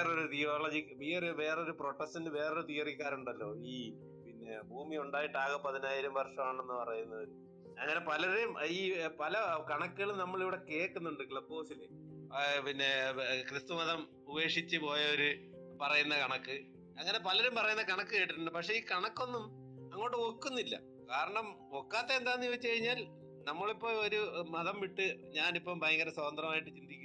വേറൊരു തിയോളജി വേറെ വേറൊരു പ്രൊട്ടസ്റ്റന്റ് വേറൊരു തിയറിക്കാരുണ്ടല്ലോ ഈ പിന്നെ ഭൂമി ഉണ്ടായിട്ട് ആകെ പതിനായിരം വർഷമാണെന്ന് പറയുന്നത്. അങ്ങനെ പലരെയും ഈ പല കണക്കുകളും നമ്മൾ ഇവിടെ കേൾക്കുന്നുണ്ട് ക്ലബ് ഹൗസിൽ പിന്നെ ക്രിസ്തു മതം ഉപേക്ഷിച്ച് പോയവര് പറയുന്ന കണക്ക്. അങ്ങനെ പലരും പറയുന്ന കണക്ക് കേട്ടിട്ടുണ്ട്. പക്ഷെ ഈ കണക്കൊന്നും അങ്ങോട്ട് ഒക്കുന്നില്ല. കാരണം ഒക്കാത്ത എന്താന്ന് ചോദിച്ചു കഴിഞ്ഞാൽ നമ്മളിപ്പോ ഒരു മതം വിട്ട് ഞാനിപ്പം ഭയങ്കര സ്വതന്ത്രമായിട്ട് ചിന്തിക്കുന്നു.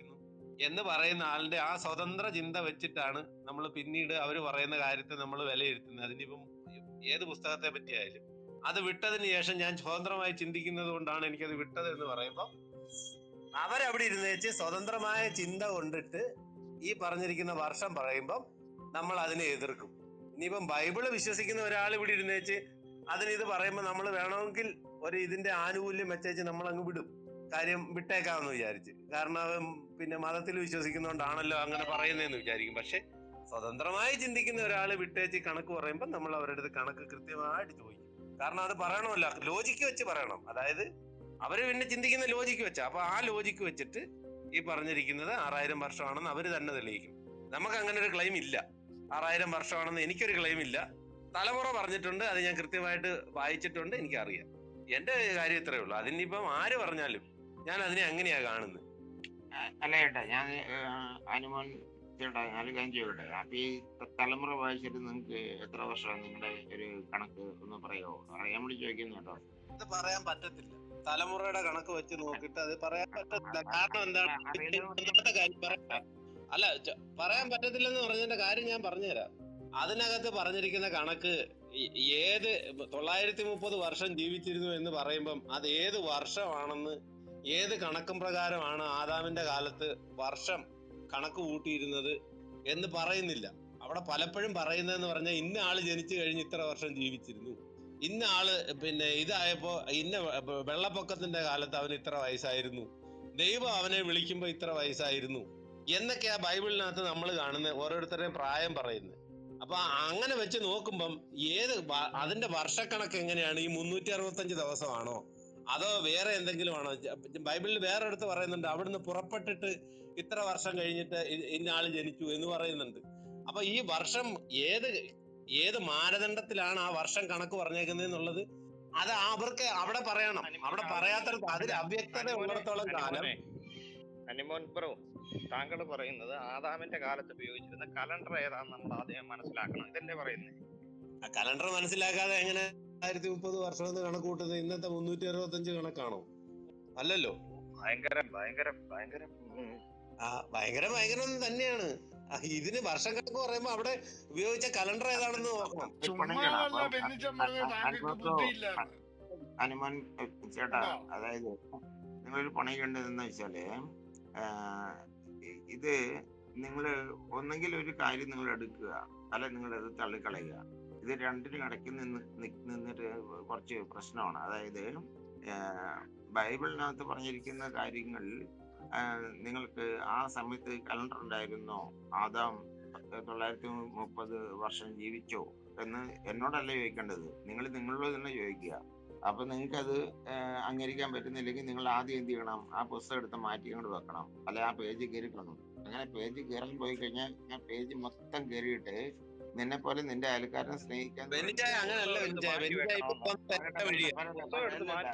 എന്ന് പറയുന്ന ആളിന്റെ ആ സ്വതന്ത്ര ചിന്ത വെച്ചിട്ടാണ് നമ്മൾ പിന്നീട് അവർ പറയുന്ന കാര്യത്തെ നമ്മൾ വിലയിരുത്തുന്നത്. അതിനിപ്പം ഏത് പുസ്തകത്തെ പറ്റിയായാലും. അത് വിട്ടതിന് ശേഷം ഞാൻ സ്വതന്ത്രമായി ചിന്തിക്കുന്നത് കൊണ്ടാണ് എനിക്കത് വിട്ടത് എന്ന് പറയുമ്പോൾ അവരവിടെ ഇരുന്ന് വെച്ച് സ്വതന്ത്രമായ ചിന്ത കൊണ്ടിട്ട് ഈ പറഞ്ഞിരിക്കുന്ന വർഷം പറയുമ്പം നമ്മൾ അതിനെ എതിർക്കും. ഇനിയിപ്പം ബൈബിൾ വിശ്വസിക്കുന്ന ഒരാൾ ഇവിടെ ഇരുന്ന് വെച്ച് അതിന് ഇത് പറയുമ്പോൾ നമ്മൾ വേണമെങ്കിൽ ഒരു ഇതിന്റെ ആനുകൂല്യം വെച്ചേച്ച് നമ്മൾ അങ്ങ് വിടും. കാര്യം വിട്ടേക്കാമെന്ന് വിചാരിച്ച്. കാരണം അവൻ പിന്നെ മതത്തിൽ വിശ്വസിക്കുന്നോണ്ടാണല്ലോ അങ്ങനെ പറയുന്നതെന്ന് വിചാരിക്കും. പക്ഷെ സ്വതന്ത്രമായി ചിന്തിക്കുന്ന ഒരാൾ വിട്ടേച്ച് കണക്ക് പറയുമ്പോൾ നമ്മൾ അവരുടെ അടുത്ത് കണക്ക് കൃത്യമായിട്ട് ചോദിക്കും. കാരണം അത് പറയണമല്ലോ. ലോജിക്ക് വെച്ച് പറയണം. അതായത് അവർ പിന്നെ ചിന്തിക്കുന്ന ലോജിക്ക് വെച്ച. അപ്പൊ ആ ലോജിക്ക് വെച്ചിട്ട് ഈ പറഞ്ഞിരിക്കുന്നത് ആറായിരം വർഷമാണെന്ന് അവർ തന്നെ തെളിയിക്കും. നമുക്ക് അങ്ങനെ ഒരു ക്ലെയിം ഇല്ല. ആറായിരം വർഷമാണെന്ന് എനിക്കൊരു ക്ലെയിം ഇല്ല. തലമുറ പറഞ്ഞിട്ടുണ്ട്. അത് ഞാൻ കൃത്യമായിട്ട് വായിച്ചിട്ടുണ്ട്. എനിക്കറിയാം. എന്റെ കാര്യം ഇത്രയേ ഉള്ളൂ. അതിനിപ്പം ആര് പറഞ്ഞാലും ഞാൻ അതിനെ അങ്ങനെയാ കാണുന്നത് അല്ല ഏട്ടാ ഞാൻ അനുമോൻ ചേട്ടാ ചെയ്യട്ടെ അപ്പൊ ഈ തലമുറ വായിച്ചിട്ട് നിങ്ങൾക്ക് എത്ര വർഷമാണ് നിങ്ങളുടെ ഒരു കണക്ക് ഒന്ന് പറയോ അറിയാൻ വേണ്ടി ചോദിക്കുന്നു കേട്ടോ. അത് പറയാൻ പറ്റത്തില്ല. തലമുറയുടെ കണക്ക് വെച്ച് നോക്കിട്ട് അത് പറയാൻ പറ്റത്തില്ല. കാരണം എന്താണ്? അല്ല പറയാൻ പറ്റത്തില്ലെന്ന് പറഞ്ഞതിന്റെ കാര്യം ഞാൻ പറഞ്ഞുതരാം. അതിനകത്ത് പറഞ്ഞിരിക്കുന്ന കണക്ക് ഏത് തൊള്ളായിരത്തി മുപ്പത് വർഷം ജീവിച്ചിരുന്നു എന്ന് പറയുമ്പം അത് ഏത് വർഷമാണെന്ന് ഏത് കണക്കും പ്രകാരമാണ് ആദാമിന്റെ കാലത്ത് വർഷം കണക്ക് കൂട്ടിയിരുന്നത് എന്ന് പറയുന്നില്ല. അവിടെ പലപ്പോഴും പറയുന്നതെന്ന് പറഞ്ഞാൽ ഇന്ന ആൾ ജനിച്ചു കഴിഞ്ഞ് ഇത്ര വർഷം ജീവിച്ചിരുന്നു. ഇന്ന ആൾ പിന്നെ ഇതായപ്പോ ഇന്ന വെള്ളപ്പൊക്കത്തിന്റെ കാലത്ത് അവന് ഇത്ര വയസ്സായിരുന്നു. ദൈവം അവനെ വിളിക്കുമ്പോൾ ഇത്ര വയസ്സായിരുന്നു. എന്നൊക്കെയാ ബൈബിളിനകത്ത് നമ്മൾ കാണുന്ന ഓരോരുത്തരുടെയും പ്രായം പറയുന്നത്. അപ്പൊ അങ്ങനെ വെച്ച് നോക്കുമ്പം ഏത് അതിന്റെ വർഷക്കണക്ക് എങ്ങനെയാണ്? ഈ മുന്നൂറ്റി അറുപത്തഞ്ച് ദിവസമാണോ? അതോ വേറെ എന്തെങ്കിലും ആണോ ബൈബിളിൽ വേറെ അടുത്ത് പറയുന്നുണ്ട് അവിടുന്ന് പുറപ്പെട്ടിട്ട് ഇത്ര വർഷം കഴിഞ്ഞിട്ട് ഇന്ന ആൾ ജനിച്ചു എന്ന് പറയുന്നുണ്ട്. അപ്പൊ ഈ വർഷം ഏത് ഏത് മാനദണ്ഡത്തിലാണ് ആ വർഷം കണക്ക് പറഞ്ഞേക്കുന്നത് എന്നുള്ളത്? അത് അവർക്ക് അവിടെ പറയണം. അവിടെ പറയാത്തടത്ത് അതിൽ അവ്യക്തത ഉള്ളിടത്തോളം കാലം അനിമോൻ പ്രോ താങ്കൾ പറയുന്നത് ആദാമിന്റെ കാലത്ത് ഉപയോഗിച്ചിരുന്ന കലണ്ടർ ഏതാന്ന് നമ്മൾ ആദ്യം മനസ്സിലാക്കണം. ഇതല്ലേ പറയുന്നത് കലണ്ടർ മനസ്സിലാക്കാതെ എങ്ങനെ ആയിരത്തി മുപ്പത് വർഷം എന്ന് കണക്ക് കൂട്ടുന്നത് ഇന്നത്തെ മുന്നൂറ്റി അറുപത്തഞ്ച് കണക്കാണോ? അല്ലല്ലോ. ഭയങ്കര ഭയങ്കര ഭയങ്കര. ആ ഭയങ്കര ഭയങ്കരം തന്നെയാണ്. ഇതിന് വർഷം കണക്ക് പറയുമ്പോ അവിടെ ഉപയോഗിച്ച കലണ്ടർ ഏതാണെന്ന് അനുമാൻ ചേട്ടാ? അതായത് നിങ്ങളൊരു പണി കണ്ടതെന്ന് വെച്ചാൽ ഇത് നിങ്ങൾ ഒന്നെങ്കിൽ ഒരു കാര്യം നിങ്ങൾ എടുക്കുക. അല്ല നിങ്ങൾ അത് തള്ളിക്കളയുക. ഇത് രണ്ടിനും ഇടയ്ക്ക് നിന്ന് നിന്നിട്ട് കുറച്ച് പ്രശ്നമാണ്. അതായത് ബൈബിളിനകത്ത് പറഞ്ഞിരിക്കുന്ന കാര്യങ്ങൾ നിങ്ങൾക്ക് ആ സമയത്ത് കലണ്ടർ ഉണ്ടായിരുന്നോ? ആദാം തൊള്ളായിരത്തി മുപ്പത് വർഷം ജീവിച്ചോ? എന്ന് എന്നോടല്ല ചോദിക്കേണ്ടത്? നിങ്ങൾ നിങ്ങളോട് തന്നെ ചോദിക്കുക. അപ്പൊ നിങ്ങൾക്ക് അത് അംഗീകരിക്കാൻ പറ്റുന്നില്ലെങ്കിൽ നിങ്ങൾ ആദ്യം എന്ത് ചെയ്യണം? ആ പുസ്തകം എടുത്ത് മാറ്റി കൊണ്ട് വെക്കണം. അല്ലെ ആ പേജ് കയറി അങ്ങനെ പേജ് കയറാൻ പോയി കഴിഞ്ഞാൽ ആ പേജ് മൊത്തം കയറിയിട്ട് നിന്നെ പോലെ നിന്റെ അയൽക്കാരനെ സ്നേഹിക്കാൻ ബെന്നിച്ചായ അങ്ങനല്ല ബെന്നിച്ചായ ബെന്നിച്ചായ ഇപ്പൊ തെറ്റായ വഴിയാ.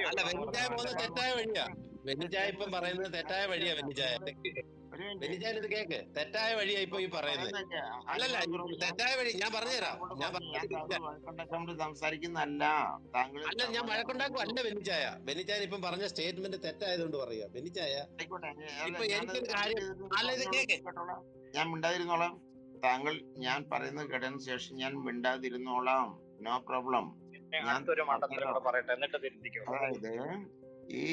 അല്ല ബെന്നിച്ചായ പോകുന്ന തെറ്റായ വഴിയാ. ബെന്നിച്ചായ ഇപ്പം പറയുന്നത് തെറ്റായ വഴിയാ വെനിചായ minute. ഇത് കേക്ക്. തെറ്റായ വഴിയാ ഇപ്പൊ ഈ പറയുന്നത്. അല്ലല്ല തെറ്റായ വഴി ഞാൻ പറഞ്ഞുതരാം. ഞാൻ സംസാരിക്കുന്നല്ല താങ്കൾ അല്ല ഞാൻ വഴക്കുണ്ടാക്കും അല്ല വെനിചായ വെനിചായ ഇപ്പം പറഞ്ഞ സ്റ്റേറ്റ്മെന്റ് തെറ്റായതുകൊണ്ട് പറയാ വെനിചായ ഇപ്പൊ എനിക്കൊരു കാര്യം- അല്ല, ഇത് കേക്ക്. ഞാൻ മിണ്ടാതിരുന്നോളാം. താങ്കൾ ഞാൻ പറയുന്നത് കേട്ടതിന് ശേഷം ഞാൻ മിണ്ടാതിരുന്നോളാം. നോ പ്രോബ്ലം അതായത് ഈ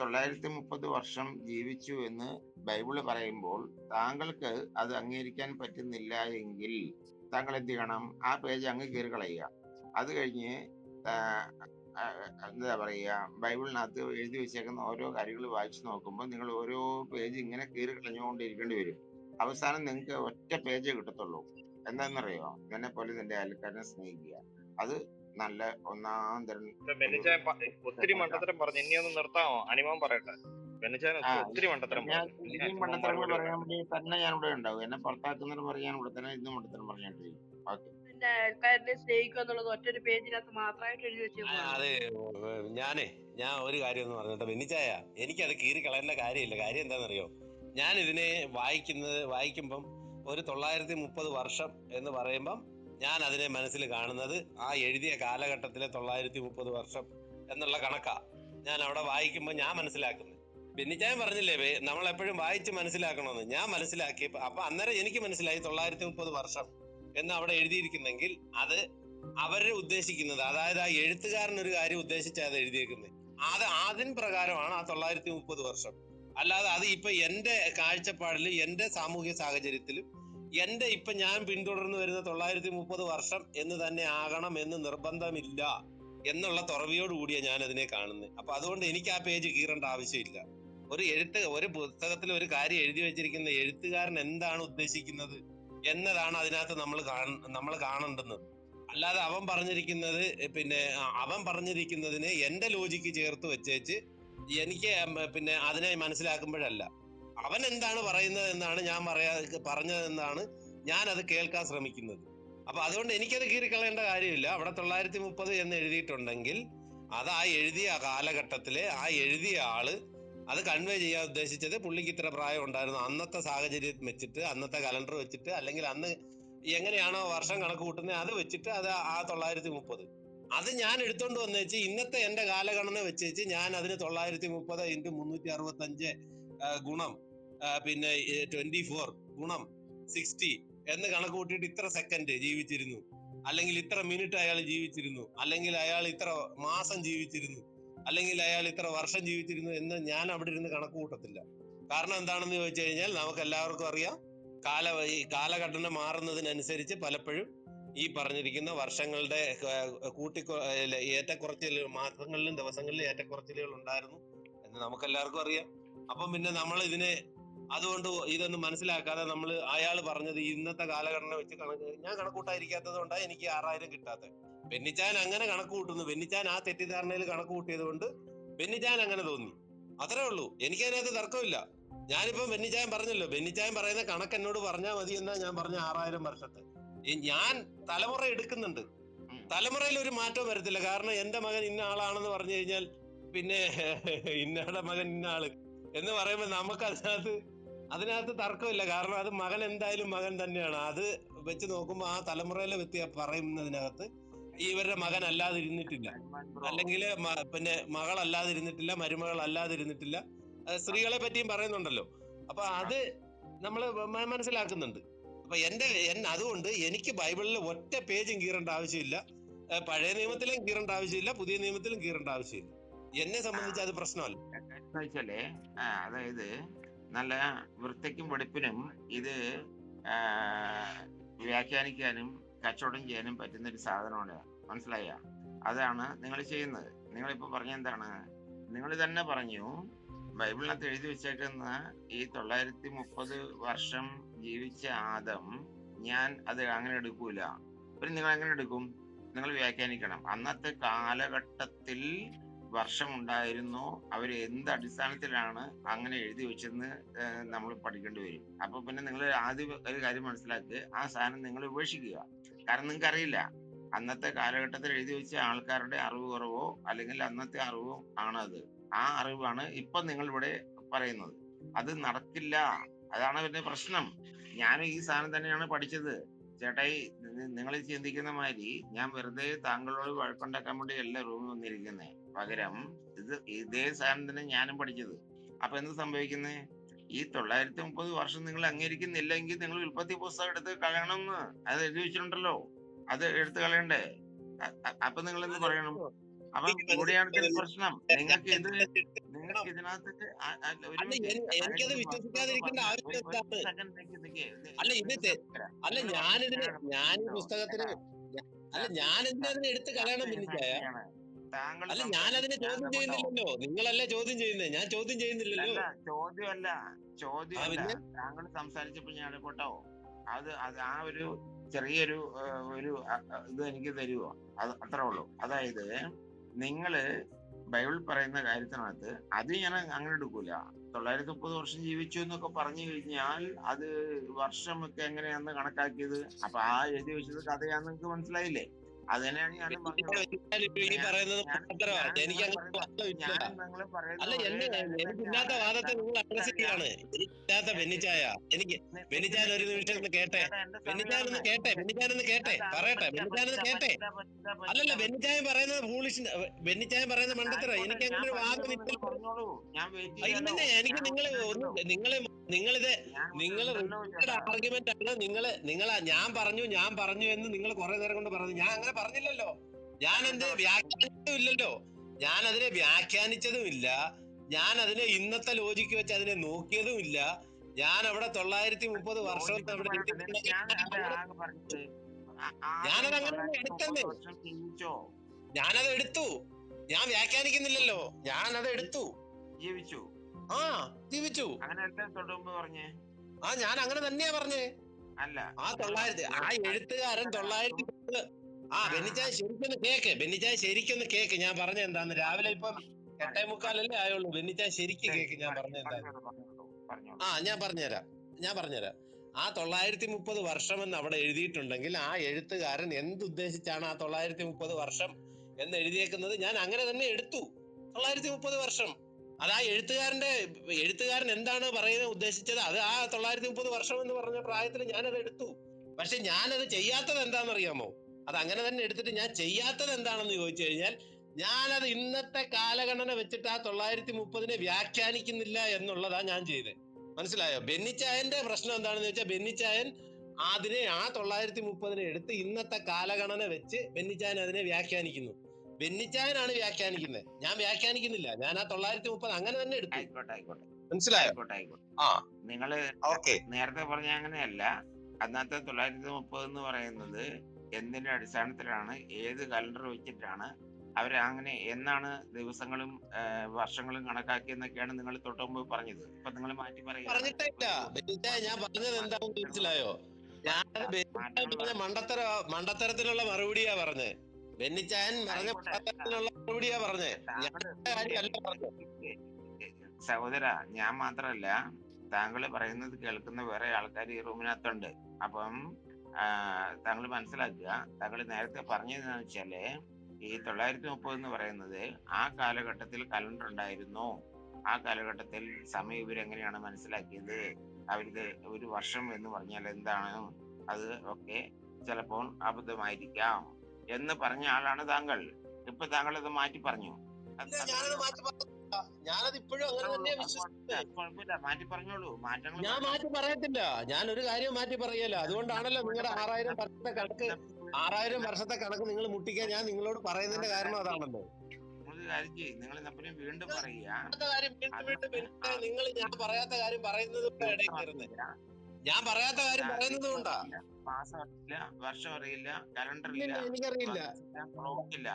തൊള്ളായിരത്തി മുപ്പത് വർഷം ജീവിച്ചു എന്ന് ബൈബിൾ പറയുമ്പോൾ താങ്കൾക്ക് അത് അംഗീകരിക്കാൻ പറ്റുന്നില്ല എങ്കിൽ താങ്കൾ എന്ത് ചെയ്യണം? ആ പേജ് അങ്ങ് കീറി കളയുക. അത് കഴിഞ്ഞ് എന്താ പറയുക ബൈബിളിനകത്ത് എഴുതി വെച്ചേക്കുന്ന ഓരോ കാര്യങ്ങൾ വായിച്ചു നോക്കുമ്പോൾ നിങ്ങൾ ഓരോ പേജ് ഇങ്ങനെ കീറി കളഞ്ഞുകൊണ്ടിരിക്കേണ്ടി വരും. അവസാനം നിങ്ങൾക്ക് ഒറ്റ പേജേ കിട്ടത്തുള്ളൂ. എന്താണെന്നറിയോ? എന്നെ പോലെ നിന്റെ അയൽക്കാരനെ സ്നേഹിക്കുക. അത് നല്ല ഒന്നാം തരം ഒത്തിരി മണ്ടത്തരം പറഞ്ഞു. ഇനി ഒന്ന് നിർത്താമോ? അനിമം പറയട്ടെ. ഒത്തിരി മണ്ടത്തരം മറുപടി പറയാൻ വേണ്ടി തന്നെ ഞാൻ ഇവിടെ ഉണ്ടാവും. എന്നെ പുറത്താക്കുന്നവർ പറയാൻ ഇവിടെ തന്നെ ഇന്നും മണ്ടത്തരം പറഞ്ഞോണ്ടിരിക്കും. ഓക്കെ. അയൽക്കാരനെ സ്നേഹിക്കുക എന്നുള്ളത് ഒറ്റൊരു പേജിനകത്ത് മാത്രമായിട്ട് എഴുതി ആ, അതെ ഞാനേ ഞാൻ ഒരു കാര്യം ഒന്ന് പറഞ്ഞിട്ട്. ബെന്നിച്ചായ എനിക്കത് കീറി കളയേണ്ട കാര്യമില്ല. കാര്യം എന്താണെന്നറിയോ? ഞാൻ ഇതിനെ വായിക്കുന്നത് വായിക്കുമ്പം ഒരു തൊള്ളായിരത്തി മുപ്പത് വർഷം എന്ന് പറയുമ്പം ഞാൻ അതിനെ മനസ്സിൽ കാണുന്നത് ആ എഴുതിയ കാലഘട്ടത്തിലെ തൊള്ളായിരത്തി മുപ്പത് വർഷം എന്നുള്ള കണക്കാ ഞാൻ അവിടെ വായിക്കുമ്പോൾ ഞാൻ മനസ്സിലാക്കുന്നത്. ബെന്നിച്ചായൻ പറഞ്ഞില്ലേ നമ്മൾ എപ്പോഴും വായിച്ച് മനസ്സിലാക്കണമെന്ന്. ഞാൻ മനസ്സിലാക്കി അപ്പൊ അന്നേരം എനിക്ക് മനസ്സിലായി തൊള്ളായിരത്തി മുപ്പത് വർഷം എന്ന് അവിടെ എഴുതിയിരിക്കുന്നെങ്കിൽ അത് അവരെ ഉദ്ദേശിക്കുന്നത് അതായത് ആ എഴുത്തുകാരൻ ഒരു കാര്യം ഉദ്ദേശിച്ചാണ് അത് എഴുതിയേക്കുന്നത്. അത് അതിൻ പ്രകാരമാണ് ആ തൊള്ളായിരത്തി മുപ്പത് വർഷം. അല്ലാതെ അത് ഇപ്പൊ എന്റെ കാഴ്ചപ്പാടിൽ എന്റെ സാമൂഹ്യ സാഹചര്യത്തിലും എന്റെ ഇപ്പൊ ഞാൻ പിന്തുടർന്നു വരുന്ന തൊള്ളായിരത്തി മുപ്പത് വർഷം എന്ന് തന്നെ ആകണം എന്ന് നിർബന്ധമില്ല എന്നുള്ള തുറവിയോടുകൂടിയ ഞാൻ അതിനെ കാണുന്നത് അപ്പൊ അതുകൊണ്ട് എനിക്ക് ആ പേജ് കീറേണ്ട ആവശ്യമില്ല. ഒരു എഴുത്ത് ഒരു പുസ്തകത്തിൽ ഒരു കാര്യം എഴുതി വെച്ചിരിക്കുന്ന എഴുത്തുകാരൻ എന്താണ് ഉദ്ദേശിക്കുന്നത് എന്നതാണ് അതിനകത്ത് നമ്മൾ നമ്മൾ കാണേണ്ടുന്നത്. അല്ലാതെ അവൻ പറഞ്ഞിരിക്കുന്നത് പിന്നെ അവൻ പറഞ്ഞിരിക്കുന്നതിനെ എന്റെ ലോജിക്ക് ചേർത്ത് വെച്ചേച്ച് എനിക്ക് പിന്നെ അതിനെ മനസ്സിലാക്കുമ്പോഴല്ല. അവൻ എന്താണ് പറയുന്നത് എന്നാണ് ഞാൻ പറയാ പറഞ്ഞതെന്നാണ് ഞാൻ അത് കേൾക്കാൻ ശ്രമിക്കുന്നത്. അപ്പൊ അതുകൊണ്ട് എനിക്കത് കീറിക്കളയേണ്ട കാര്യമില്ല. അവിടെ തൊള്ളായിരത്തി മുപ്പത് എന്ന് എഴുതിയിട്ടുണ്ടെങ്കിൽ അത് ആ എഴുതിയ കാലഘട്ടത്തിലെ ആ എഴുതിയ ആൾ അത് കൺവേ ചെയ്യാൻ ഉദ്ദേശിച്ചത് പുള്ളിക്ക് ഇത്ര പ്രായം ഉണ്ടായിരുന്നു. അന്നത്തെ സാഹചര്യം വെച്ചിട്ട് അന്നത്തെ കലണ്ടർ വെച്ചിട്ട് അല്ലെങ്കിൽ അന്ന് എങ്ങനെയാണോ വർഷം കണക്ക് കൂട്ടുന്നത് അത് വെച്ചിട്ട് അത് ആ തൊള്ളായിരത്തി മുപ്പത് അത് ഞാൻ എടുത്തോണ്ട് വന്നേച്ച് ഇന്നത്തെ എന്റെ കാലഗണന വെച്ചേച്ച് ഞാൻ അതിന് തൊള്ളായിരത്തി മുപ്പത് ഇന്റു മുന്നൂറ്റി അറുപത്തി അഞ്ച് ഗുണം പിന്നെ ട്വന്റി ഫോർ ഗുണം സിക്സ്റ്റി എന്ന് കണക്ക് കൂട്ടിയിട്ട് ഇത്ര സെക്കൻഡ് ജീവിച്ചിരുന്നു. അല്ലെങ്കിൽ ഇത്ര മിനിറ്റ് അയാൾ ജീവിച്ചിരുന്നു. അല്ലെങ്കിൽ അയാൾ ഇത്ര മാസം ജീവിച്ചിരുന്നു. അല്ലെങ്കിൽ അയാൾ ഇത്ര വർഷം ജീവിച്ചിരുന്നു എന്ന് ഞാൻ അവിടെ ഇരുന്ന് കണക്ക് കൂട്ടത്തില്ല. കാരണം എന്താണെന്ന് ചോദിച്ചു കഴിഞ്ഞാൽ നമുക്ക് എല്ലാവർക്കും അറിയാം. കാല ഈ കാലഘട്ടം മാറുന്നതിനനുസരിച്ച് പലപ്പോഴും ഈ പറഞ്ഞിരിക്കുന്ന വർഷങ്ങളുടെ കൂട്ടിക്കൊ ഏറ്റക്കുറച്ചിലുകൾ മാസങ്ങളിലും ദിവസങ്ങളിലും ഏറ്റക്കുറച്ചിലുകൾ ഉണ്ടായിരുന്നു എന്ന് നമുക്കെല്ലാവർക്കും അറിയാം. അപ്പം പിന്നെ നമ്മൾ ഇതിനെ അതുകൊണ്ട് ഇതൊന്നും മനസ്സിലാക്കാതെ നമ്മൾ അയാൾ പറഞ്ഞത് ഇന്നത്തെ കാലഘടന വെച്ച് കണക്ക് ഞാൻ കണക്കൂട്ടായിരിക്കാത്തത് കൊണ്ടാണ് എനിക്ക് ആറായിരം കിട്ടാത്തത്. ബെന്നിച്ചാൻ അങ്ങനെ കണക്ക് കൂട്ടുന്നു ബെന്നിച്ചാൻ ആ തെറ്റിദ്ധാരണയിൽ കണക്ക് കൂട്ടിയത് കൊണ്ട് ബെന്നിച്ചാൻ അങ്ങനെ തോന്നി. അത്രേ ഉള്ളൂ. എനിക്ക് അതിനകത്ത് തർക്കമില്ല. ഞാനിപ്പോ ബെന്നിച്ചായൻ പറഞ്ഞല്ലോ. ബെന്നിച്ചായൻ പറയുന്ന കണക്ക് എന്നോട് പറഞ്ഞാൽ മതി എന്നാ ഞാൻ പറഞ്ഞ ആറായിരം വർഷത്തെ. ഞാൻ തലമുറ എടുക്കുന്നുണ്ട്. തലമുറയിൽ ഒരു മാറ്റവും വരത്തില്ല. കാരണം എന്റെ മകൻ ഇന്ന ആളാണെന്ന് പറഞ്ഞു കഴിഞ്ഞാൽ പിന്നെ ഇന്നയുടെ മകൻ ഇന്ന ആൾ എന്ന് പറയുമ്പോൾ നമുക്ക് അതിനകത്ത് അതിനകത്ത് തർക്കമില്ല. കാരണം അത് മകൻ എന്തായാലും മകൻ തന്നെയാണ്. അത് വെച്ച് നോക്കുമ്പോൾ ആ തലമുറയിലെ വ്യക്തി പറയുന്നതിനകത്ത് ഇവരുടെ മകൻ അല്ലാതിരുന്നിട്ടില്ല. അല്ലെങ്കിൽ പിന്നെ മകൾ അല്ലാതിരുന്നിട്ടില്ല മരുമകൾ അല്ലാതിരുന്നിട്ടില്ല സ്ത്രീകളെ പറ്റിയും പറയുന്നുണ്ടല്ലോ. അപ്പൊ അത് നമ്മൾ മനസ്സിലാക്കുന്നുണ്ട്. അപ്പൊ എന്റെ അതുകൊണ്ട് എനിക്ക് ബൈബിളിൽ ഒറ്റ പേജും കീറേണ്ട ആവശ്യമില്ല. പഴയ നിയമത്തിലും കീറേണ്ട ആവശ്യമില്ല പുതിയ നിയമത്തിലും കീറേണ്ട ആവശ്യമില്ല. എന്നെ സംബന്ധിച്ച് അത് പ്രശ്നമല്ല. വെച്ചാലേ അതായത് നല്ല വൃത്തിക്കും വെടിപ്പിനും ഇത് വ്യാഖ്യാനിക്കാനും കച്ചവടം ചെയ്യാനും പറ്റുന്ന ഒരു സാധനമാണ് മനസ്സിലായ? അതാണ് നിങ്ങൾ ചെയ്യുന്നത്. നിങ്ങളിപ്പോ പറഞ്ഞ എന്താണ്? നിങ്ങൾ തന്നെ പറഞ്ഞു ബൈബിളിനകത്ത് എഴുതി വെച്ചേക്കുന്ന ഈ തൊള്ളായിരത്തി മുപ്പത് വർഷം ജീവിച്ച ആദം ഞാൻ അത് അങ്ങനെ എടുക്കൂല. ഒരു നിങ്ങൾ എങ്ങനെ എടുക്കും? നിങ്ങൾ വ്യാഖ്യാനിക്കണം. അന്നത്തെ കാലഘട്ടത്തിൽ വർഷം ഉണ്ടായിരുന്നു അവർ എന്ത് അടിസ്ഥാനത്തിലാണ് അങ്ങനെ എഴുതി വെച്ചെന്ന് നമ്മൾ പഠിക്കേണ്ടി വരും. അപ്പൊ പിന്നെ നിങ്ങൾ ആദ്യം ഒരു കാര്യം മനസ്സിലാക്കുക ആ സാധനം നിങ്ങൾ ഉപേക്ഷിക്കുക. കാരണം നിങ്ങൾക്ക് അറിയില്ല. അന്നത്തെ കാലഘട്ടത്തിൽ എഴുതി വെച്ച ആൾക്കാരുടെ അറിവ് കുറവോ അല്ലെങ്കിൽ അന്നത്തെ അറിവോ ആണത്. ആ അറിവാണ് ഇപ്പൊ നിങ്ങൾ ഇവിടെ പറയുന്നത്. അത് നടക്കില്ല. അതാണ് പിന്നെ പ്രശ്നം. ഞാൻ ഈ സാധനം തന്നെയാണ് പഠിച്ചത്. ചേട്ടായി നിങ്ങൾ ചിന്തിക്കുന്ന മാതിരി ഞാൻ വെറുതെ താങ്കളോട് വഴക്കുണ്ടാക്കാൻ വേണ്ടി എല്ലാ റൂമിൽ വന്നിരിക്കുന്നത് പകരം ഇത് ഇതേ സാധനം തന്നെ ഞാനും പഠിച്ചത്. അപ്പൊ എന്ത് സംഭവിക്കുന്നത് ഈ തൊള്ളായിരത്തി മുപ്പത് വർഷം നിങ്ങൾ അംഗീകരിക്കുന്നില്ലെങ്കിൽ നിങ്ങൾ ഉൽപ്പത്തി പുസ്തകം എടുത്ത് കളയണം എന്ന് അത് എഴുതി വെച്ചിട്ടുണ്ടല്ലോ. അത് എടുത്ത് കളയണ്ടേ? അപ്പൊ നിങ്ങൾ എന്ത് പറയണം? അപ്പൊ കൂടിയാണ് പ്രശ്നം. നിങ്ങൾക്ക് ഇത് നിങ്ങൾക്ക് ഇതിനകത്ത് അ- അ- ഒരു അല്ല, എനിക്കത് വിശ്വസിക്കാതിരിക്കേണ്ട ആവശ്യം അല്ല, ഇത്. അല്ല ഞാനിതിന് ഞാൻ പുസ്തകത്തിന് അല്ല ഞാൻ എന്തിനതിനെ എടുത്ത് കളയണം താങ്കൾ അല്ല ഞാൻ അതിനെ ചോദ്യം ചെയ്യുന്നില്ലല്ലോ. നിങ്ങളല്ല ചോദ്യം ചെയ്യുന്നത് ഞാൻ ചോദ്യം ചെയ്യുന്നില്ലല്ലോ. ചോദ്യമല്ല. ചോദ്യമല്ല? താങ്കൾ സംസാരിച്ചപ്പോ ഞാൻ ഇടപെട്ടോ അത് അത് ആ ഒരു ചെറിയൊരു ഒരു ഇത് എനിക്ക് തരുമോ അത് അത്രേ ഉള്ളൂ. അതായത് നിങ്ങൾ ബൈബിൾ പറയുന്ന കാര്യത്തിനകത്ത് അത് ഞാൻ അങ്ങനെ എടുക്കൂല. തൊള്ളായിരത്തി മുപ്പത് വർഷം ജീവിച്ചു എന്നൊക്കെ പറഞ്ഞു കഴിഞ്ഞാൽ അത് വർഷമൊക്കെ എങ്ങനെയാന്ന് കണക്കാക്കിയത്? അപ്പൊ ആ എഴുതി വെച്ചത് കഥയാന്ന് നിങ്ങൾക്ക് മനസ്സിലായില്ലേ? അങ്ങനെയാണ് ഞാൻ അല്ല എന്നെ വാദത്തെ എനിക്ക് ഒരു നിമിഷം ഒന്ന് ഒന്ന് പറയട്ടെ ഒന്ന് അല്ലല്ല ബെന്നിച്ചായ പറയുന്നത് ഫൂളിഷ് ബെന്നിച്ചായ പറയുന്നത് മണ്ടത്തര എനിക്ക് അങ്ങനെ വാദം ഇല്ല. എനിക്ക് നിങ്ങൾ നിങ്ങളെ നിങ്ങളിത് നിങ്ങൾ ആർഗ്യുമെന്റ് ആണ്. നിങ്ങൾ നിങ്ങൾ ഞാൻ പറഞ്ഞു ഞാൻ പറഞ്ഞു എന്ന് നിങ്ങൾ കുറെ നേരം കൊണ്ട് പറഞ്ഞു. ഞാൻ അങ്ങനെ പറഞ്ഞില്ലല്ലോ. ഞാൻ എന്ത് വ്യാഖ്യാനിച്ചതും ഇല്ലല്ലോ ഞാൻ അതിനെ വ്യാഖ്യാനിച്ചതും ഇല്ല ഞാൻ അതിനെ ഇന്നത്തെ ലോജിക്ക് വെച്ച് അതിനെ നോക്കിയതും ഇല്ല ഞാൻ അവിടെ തൊള്ളായിരത്തി മുപ്പത് വർഷം അവിടെ ഞാനത് അങ്ങനെ. ജീവിച്ചോ ഞാനത് എടുത്തു. ഞാൻ വ്യാഖ്യാനിക്കുന്നില്ലല്ലോ. ഞാനത് എടുത്തു. ജീവിച്ചു. ആ ജീവിച്ചു. അങ്ങനെ അല്ലേ തൊടുമ്പ് പറഞ്ഞേ? ആ ഞാൻ അങ്ങനെ തന്നെയാ പറഞ്ഞേ. അല്ല. ആ തൊള്ളായിരത്തി ആ എഴുത്തുകാരൻ തൊള്ളായിരത്തി ആ ബെന്നിച്ചായ ശരിക്കൊന്ന് കേക്ക് ബെന്നിച്ചായ ശരിക്കൊന്ന് കേക്ക്. ഞാൻ പറഞ്ഞ എന്താന്ന് രാവിലെ ഇപ്പം എട്ടേ മുക്കാലല്ലേ ആയുള്ളൂ. ബെന്നിച്ചായ ശരിക്ക് കേക്ക് ഞാൻ പറഞ്ഞ എന്താ പറഞ്ഞോളൂ, പറഞ്ഞോളൂ, പറഞ്ഞോളൂ. ആ ഞാൻ പറഞ്ഞുതരാം. ഞാൻ പറഞ്ഞുതരാം. ആ തൊള്ളായിരത്തി മുപ്പത് വർഷം എന്ന് അവിടെ എഴുതിയിട്ടുണ്ടെങ്കിൽ ആ എഴുത്തുകാരൻ എന്തുദ്ദേശിച്ചാണ് ആ തൊള്ളായിരത്തി മുപ്പത് വർഷം എന്ന് എഴുതിയേക്കുന്നത്? ഞാൻ അങ്ങനെ തന്നെ എടുത്തു. തൊള്ളായിരത്തി മുപ്പത് വർഷം. അത് ആ എഴുത്തുകാരന്റെ എഴുത്തുകാരൻ എന്താണ് പറയുന്നത് ഉദ്ദേശിച്ചത്? അത് ആ തൊള്ളായിരത്തി മുപ്പത് വർഷം എന്ന് പറഞ്ഞ പ്രായത്തിൽ ഞാനത് എടുത്തു. പക്ഷെ ഞാനത് ചെയ്യാത്തത് എന്താണെന്നറിയാമോ? അത് അങ്ങനെ തന്നെ എടുത്തിട്ട് ഞാൻ ചെയ്യാത്തത് എന്താണെന്ന് ചോദിച്ചു കഴിഞ്ഞാൽ ഞാനത് ഇന്നത്തെ കാലഗണന വെച്ചിട്ട് ആ തൊള്ളായിരത്തി മുപ്പതിനെ വ്യാഖ്യാനിക്കുന്നില്ല എന്നുള്ളതാ ഞാൻ ചെയ്തത് മനസ്സിലായോ? ബെന്നിച്ചായന്റെ പ്രശ്നം എന്താണെന്ന് വെച്ചാൽ ബെന്നിച്ചായൻ അതിനെ ആ തൊള്ളായിരത്തി മുപ്പതിനെ എടുത്ത് ഇന്നത്തെ കാലഗണന വെച്ച് ബെന്നിച്ചായൻ അതിനെ വ്യാഖ്യാനിക്കുന്നു. ബെന്നിച്ചായനാണ് വ്യാഖ്യാനിക്കുന്നത്. ഞാൻ വ്യാഖ്യാനിക്കുന്നില്ല. ഞാൻ ആ തൊള്ളായിരത്തി മുപ്പത് അങ്ങനെ തന്നെ എടുത്തു. ആയിക്കോട്ടെ ആയിക്കോട്ടെ. മനസ്സിലായോ? ആയിക്കോട്ടെ ആയിക്കോട്ടെ. ആ. നിങ്ങൾ ഓക്കെ. നേരത്തെ പറഞ്ഞ അങ്ങനെയല്ല. അന്നത്തെ തൊള്ളായിരത്തി മുപ്പത് എന്ന് പറയുന്നത് എന്തിന്റെ അടിസ്ഥാനത്തിലാണ്? ഏത് കലണ്ടർ വെച്ചിട്ടാണ്? അവർ അങ്ങനെ എന്നാണ് ദിവസങ്ങളും വർഷങ്ങളും കണക്കാക്കിയെന്നൊക്കെയാണ് നിങ്ങൾ തൊട്ട് മുമ്പ് പറഞ്ഞത്. ഇപ്പൊ നിങ്ങൾ മാറ്റി പറയുക. ബെന്നിച്ചായ ഞാൻ പറഞ്ഞത് എന്താണെന്ന് മനസ്സിലായോ? ഞാൻ മണ്ടത്തര മണ്ടത്തരത്തിലുള്ള മറുപടിയാ പറഞ്ഞത്. പറഞ്ഞ മറുപടിയാ സഹോദര ഞാൻ മാത്രല്ല താങ്കൾ പറയുന്നത് കേൾക്കുന്ന വേറെ ആൾക്കാർ ഈ റൂമിനകത്തുണ്ട്. അപ്പം താങ്കൾ മനസ്സിലാക്കുക താങ്കൾ നേരത്തെ പറഞ്ഞതെന്ന് വെച്ചാൽ ഈ തൊള്ളായിരത്തി മുപ്പത് എന്ന് പറയുന്നത് ആ കാലഘട്ടത്തിൽ കലണ്ടർ ഉണ്ടായിരുന്നു. ആ കാലഘട്ടത്തിൽ സമയം ഇവരെങ്ങനെയാണ് മനസ്സിലാക്കിയത്? അവരിത് ഒരു വർഷം എന്ന് പറഞ്ഞാൽ എന്താണ്? അത് ഒക്കെ ചിലപ്പോൾ അബദ്ധമായിരിക്കാം. എന്ന് പറഞ്ഞ ആളാണ് താങ്കൾ. ഇപ്പൊ താങ്കൾ അത് മാറ്റി പറഞ്ഞു. ഞാനത് ഇപ്പോഴും അങ്ങനെ തന്നെ മാറ്റി പറഞ്ഞോളൂ. മാറ്റങ്ങൾ ഞാൻ മാറ്റി പറയത്തില്ല. ഞാൻ ഒരു കാര്യം മാറ്റി പറയല്ല. അതുകൊണ്ടാണല്ലോ നിങ്ങളുടെ ആറായിരം വർഷത്തെ കണക്ക് ആറായിരം വർഷത്തെ കണക്ക് നിങ്ങൾ മുട്ടിക്കാൻ ഞാൻ നിങ്ങളോട് പറയുന്നതിന്റെ കാരണം അതാണല്ലോ. നിങ്ങൾ തമ്മിൽ വീണ്ടും പറയുക. നിങ്ങൾ ഞാൻ പറയാത്ത കാര്യം പറയുന്നത് ഞാൻ പറയാത്ത കാര്യം പറയുന്നത് കൊണ്ടാ. മാസം അറിയില്ല വർഷം അറിയില്ല കലണ്ടർ ഇല്ല, എനിക്കറിയില്ല. ക്ലോക്ക് ഇല്ല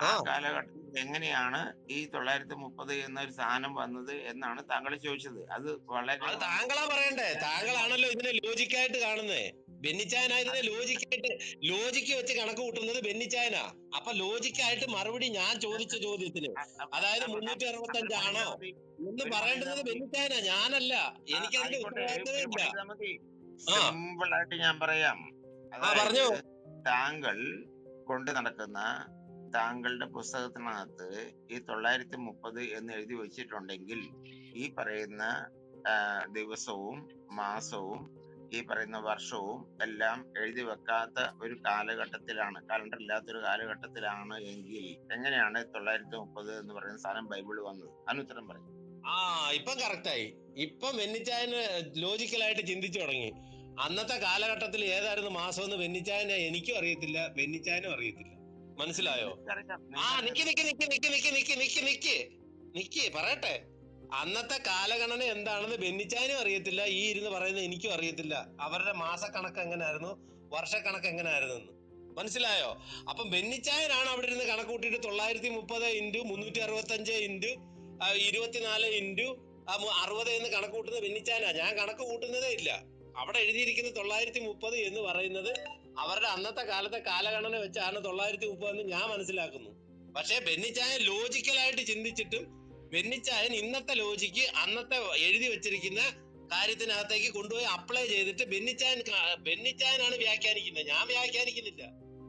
ആ. കാലഘട്ടത്തിൽ എങ്ങനെയാണ് ഈ തൊള്ളായിരത്തി മുപ്പത് എന്നൊരു സാധനം വന്നത് എന്നാണ് താങ്കൾ ചോദിച്ചത്. അത് വളരെ താങ്കളാ പറയണ്ടേ. താങ്കളാണല്ലോ ഇതിനെ ലോജിക്കായിട്ട് കാണുന്നത് ബെന്നിച്ചായനായതിനെ ലോജിക്കായിട്ട് ലോജിക്ക് വെച്ച് കണക്ക് കൂട്ടുന്നത് ബെന്നിച്ചായനാ. അപ്പൊ ലോജിക്കായിട്ട് മറുപടി ഞാൻ ചോദിച്ച ചോദ്യത്തിന്. അതായത് മുന്നൂറ്റി അറുപത്തി അഞ്ചാണോ എന്ന് പറയേണ്ടത് ബെന്നിച്ചായനാ ഞാനല്ല. എനിക്ക് അതിന്റെ സിമ്പിൾ ആയിട്ട് ഞാൻ പറയാം. പറഞ്ഞോ. താങ്കൾ കൊണ്ട് നടക്കുന്ന താങ്കളുടെ പുസ്തകത്തിനകത്ത് ഈ തൊള്ളായിരത്തി മുപ്പത് എന്ന് എഴുതി വെച്ചിട്ടുണ്ടെങ്കിൽ ഈ പറയുന്ന ദിവസവും മാസവും ഈ പറയുന്ന വർഷവും എല്ലാം എഴുതി വെക്കാത്ത ഒരു കാലഘട്ടത്തിലാണ് കലണ്ടർ ഇല്ലാത്ത ഒരു കാലഘട്ടത്തിലാണ് എങ്കിൽ എങ്ങനെയാണ് തൊള്ളായിരത്തി മുപ്പത് എന്ന് പറയുന്ന സാധനം ബൈബിൾ വന്നത്? അനുത്തരം പറയും. ആ ഇപ്പം കറക്റ്റായി. ഇപ്പം വെന്നിച്ചായന് ലോജിക്കലായിട്ട് ചിന്തിച്ചു തുടങ്ങി. അന്നത്തെ കാലഘട്ടത്തിൽ ഏതായിരുന്നു മാസം എന്ന് ബെന്നിച്ചായനെ എനിക്കും അറിയത്തില്ല വെന്നിച്ചായനും അറിയത്തില്ല. മനസ്സിലായോ? ആ നിക്ക് നിക്ക് നിക്ക് നിക്ക് നിക്ക് നിക്ക് നിക്ക് നിക്ക്. നിക്ക് പറയട്ടെ. അന്നത്തെ കാലഗണന എന്താണെന്ന് ബെന്നിച്ചാനും അറിയത്തില്ല ഈ ഇരുന്ന് പറയുന്നത് എനിക്കും അറിയത്തില്ല. അവരുടെ മാസക്കണക്ക് എങ്ങനെയായിരുന്നു വർഷക്കണക്ക് എങ്ങനെയായിരുന്നു എന്ന്. മനസ്സിലായോ? അപ്പം ബെന്നിച്ചായനാണ് അവിടെ ഇരുന്ന് കണക്കൂട്ടിയിട്ട് തൊള്ളായിരത്തി മുപ്പത് ഇന്റു മുന്നൂറ്റി അറുപത്തി അഞ്ച് ഇന്റു ഇരുപത്തിനാല് ഇന്റു അറുപത് എന്ന് കണക്ക് കൂട്ടുന്നത് ബെന്നിച്ചാനാ ഞാൻ കണക്ക് കൂട്ടുന്നതേ ഇല്ല. അവിടെ എഴുതിയിരിക്കുന്ന തൊള്ളായിരത്തി മുപ്പത് എന്ന് പറയുന്നത് അവരുടെ അന്നത്തെ കാലത്തെ കാലഗണന വെച്ചാണ് തൊള്ളായിരത്തി മുപ്പത് എന്ന് ഞാൻ മനസ്സിലാക്കുന്നു. പക്ഷേ ബെന്നിച്ചായൻ ലോജിക്കലായിട്ട് ചിന്തിച്ചിട്ടും ബെന്നിച്ചായൻ ഇന്നത്തെ ലോജിക്ക് അന്നത്തെ എഴുതി വെച്ചിരിക്കുന്ന കാര്യത്തിനകത്തേക്ക് കൊണ്ടുപോയി അപ്ലൈ ചെയ്തിട്ട് ബെന്നിച്ചായൻ ബെന്നിച്ചായനാണ് വ്യാഖ്യാനിക്കുന്നത്. ഞാൻ വ്യാഖ്യാനിക്കുന്നില്ല.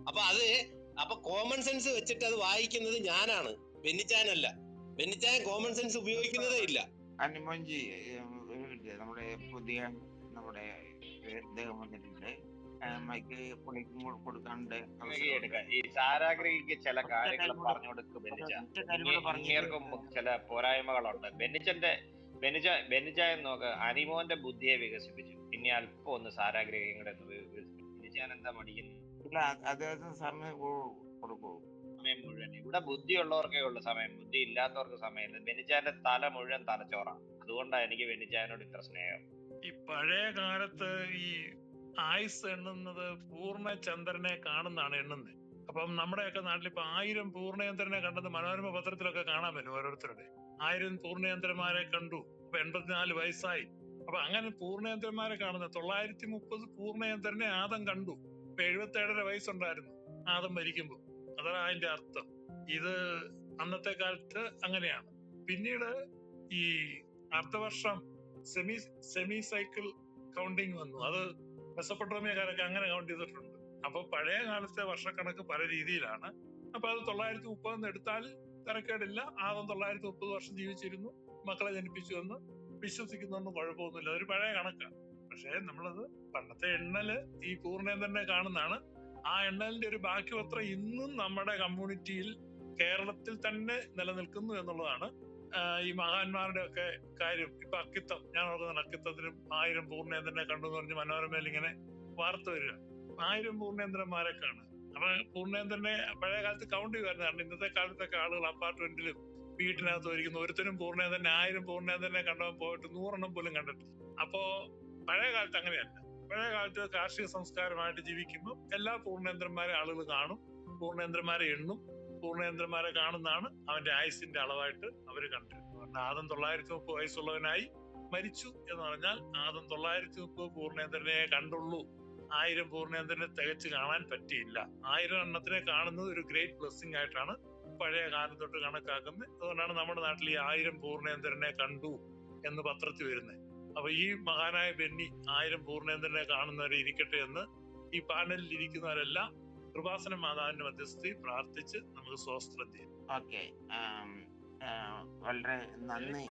അപ്പൊ അത് അപ്പൊ കോമൺ സെൻസ് വെച്ചിട്ട് അത് വായിക്കുന്നത് ഞാനാണ്. ബെന്നിച്ചായനല്ല ബെന്നിച്ചായൻ കോമൺ സെൻസ് ഉപയോഗിക്കുന്നതേ ഇല്ല. അനുമോൻജി നമ്മുടെ പുതിയ നമ്മുടെ ഇദ്ദേഹം വന്നിട്ടുണ്ട്. മൈക്ക് പുള്ളിക്കും കൊടുക്കാണ്ട് ഈ സാരാഗ്രിക്ക് ചില കാര്യങ്ങൾ പറഞ്ഞു കൊടുക്കും ബെന്നിച്ച. ചില പോരായ്മകളുണ്ട്. ബെന്നിച്ചന്റെ ബെന്നിച്ച എന്ന് നോക്ക് അനിമോന്റെ ബുദ്ധിയെ വികസിപ്പിച്ചു. ഇനി അല്പം ഒന്ന് സാരാഗ്രഹിക്കുന്നു കൂടെ എന്താ മടിക്കുന്നു ഇല്ല അദ്ദേഹത്തിന് സമയം കൊടുക്കൂ. സമയം മുഴുവൻ. ഇവിടെ ബുദ്ധിയുള്ളവർക്കേ ഉള്ളൂ സമയം. ബുദ്ധി ഇല്ലാത്തവർക്ക് സമയമില്ല ബെനിജാന്റെ തല മുഴുവൻ തലച്ചോറാണ് അതുകൊണ്ടാണ് എനിക്ക് ബെനിജാനോട് ഇത്ര സ്നേഹം. ഈ പഴയ കാലത്ത് ഈ ആയുസ് എണ്ണുന്നത് പൂർണചന്ദ്രനെ കാണുന്നതാണ് എണ്ണുന്നത് അപ്പം നമ്മുടെയൊക്കെ നാട്ടിൽ ഇപ്പൊ ആയിരം പൂർണയന്ത്രനെ കണ്ടത് മനോരമ പത്രത്തിലൊക്കെ കാണാൻ പറ്റും ഓരോരുത്തരുടെ. ആയിരം പൂർണയന്ത്രന്മാരെ കണ്ടു. അപ്പൊ എൺപത്തിനാല് വയസ്സായി. അപ്പൊ അങ്ങനെ പൂർണയന്ത്രന്മാരെ കാണുന്നത് തൊള്ളായിരത്തി മുപ്പത് പൂർണയന്ത്രനെ ആദം കണ്ടു. ഇപ്പൊ എഴുപത്തി ഏഴര വയസ്സുണ്ടായിരുന്നു ആദം മരിക്കുമ്പോൾ അതാണ് അതിന്റെ അർത്ഥം. ഇത് അന്നത്തെ കാലത്ത് അങ്ങനെയാണ്. പിന്നീട് ഈ അർദ്ധവർഷം സെമി സെമി സൈക്കിൾ കൗണ്ടിങ് വന്നു. അത് മെസ്സപ്പൊട്ടോമിയക്കാരൊക്കെ അങ്ങനെ കൗണ്ട് ചെയ്തിട്ടുണ്ട്. അപ്പൊ പഴയ കാലത്തെ വർഷക്കണക്ക് പല രീതിയിലാണ്. അപ്പൊ അത് തൊള്ളായിരത്തി മുപ്പതെന്ന് എടുത്താൽ തിരക്കേടില്ല. ആദ്യം തൊള്ളായിരത്തി മുപ്പത് വർഷം ജീവിച്ചിരുന്നു. മക്കളെ ജനിപ്പിച്ചു എന്ന് വിശ്വസിക്കുന്നൊന്നും കുഴപ്പമൊന്നുമില്ല. അതൊരു പഴയ കണക്കാണ്. പക്ഷേ നമ്മളത് പണ്ടത്തെ എണ്ണൽ ഈ പൂർണയം തന്നെ കാണുന്നതാണ്. ആ എണ്ണലിന്റെ ഒരു ബാക്കി പത്രം ഇന്നും നമ്മുടെ കമ്മ്യൂണിറ്റിയിൽ കേരളത്തിൽ തന്നെ നിലനിൽക്കുന്നു എന്നുള്ളതാണ്. ഈ മഹാന്മാരുടെ ഒക്കെ കാര്യം ഇപ്പൊ അക്കിത്തം ഞാൻ ഓർക്കുന്ന അക്കിത്തത്തിനും ആയിരം പൂർണേന്ദ്രനെ കണ്ടു എന്ന് പറഞ്ഞ് മനോരമയിൽ ഇങ്ങനെ വാർത്ത വരിക. ആയിരം പൂർണേന്ദ്രന്മാരെ കാണുക അപ്പൊ പൂർണേന്ദ്രനെ പഴയ കാലത്ത് കൗണ്ട് ചെയ്യുമായിരുന്നു. ഇന്നത്തെ കാലത്തൊക്കെ ആളുകൾ അപ്പാർട്ട്മെന്റിലും വീട്ടിനകത്ത് ഇരിക്കുന്നു ഒരുത്തനും പൂർണേന്ദ്രനെ ആയിരം പൂർണേന്ദ്രനെ കണ്ടവൻ പോയിട്ട് നൂറെണ്ണം പോലും കണ്ടിട്ടില്ല. അപ്പോ പഴയ കാലത്ത് അങ്ങനെയല്ല. പഴയ കാലത്ത് കാർഷിക സംസ്കാരമായിട്ട് ജീവിക്കുന്നു. എല്ലാ പൂർണേന്ദ്രന്മാരെ ആളുകൾ കാണും. പൂർണേന്ദ്രന്മാരെ എണ്ണും. പൂർണേന്ദ്രന്മാരെ കാണുന്നതാണ് അവന്റെ ആയുസിന്റെ അളവായിട്ട് അവർ കണ്ടിരുന്നത്. ആദം തൊള്ളായിരത്തി മുപ്പത് വയസ്സുള്ളവനായി മരിച്ചു എന്ന് പറഞ്ഞാൽ ആദം തൊള്ളായിരത്തി മുപ്പത് പൂർണേന്ദ്രനെ കണ്ടുള്ളൂ. ആയിരം പൂർണേന്ദ്രനെ തികച്ച് കാണാൻ പറ്റിയില്ല. ആയിരം എണ്ണത്തിനെ കാണുന്നത് ഒരു ഗ്രേറ്റ് ബ്ലെസ്സിങ് ആയിട്ടാണ് പഴയ കാലം തൊട്ട് കണക്കാക്കുന്നത്. അതുകൊണ്ടാണ് നമ്മുടെ നാട്ടിൽ ഈ ആയിരം പൂർണേന്ദ്രനെ കണ്ടു എന്ന് പത്രത്തിൽ വരുന്നത്. അപ്പൊ ഈ മഹാനായ ബെന്നി ആയിരം പൂർണേന്ദ്രനെ കാണുന്നവരെ ഇരിക്കട്ടെ എന്ന് ഈ പാനലിൽ ഇരിക്കുന്നവരെല്ലാം കൃപാസന മാതാവിന്റെ മധ്യസ്ഥയിൽ പ്രാർത്ഥിച്ച് നമുക്ക് സ്വസ്ത്രം ചെയ്യാം ഓക്കെ വളരെ നന്ദി.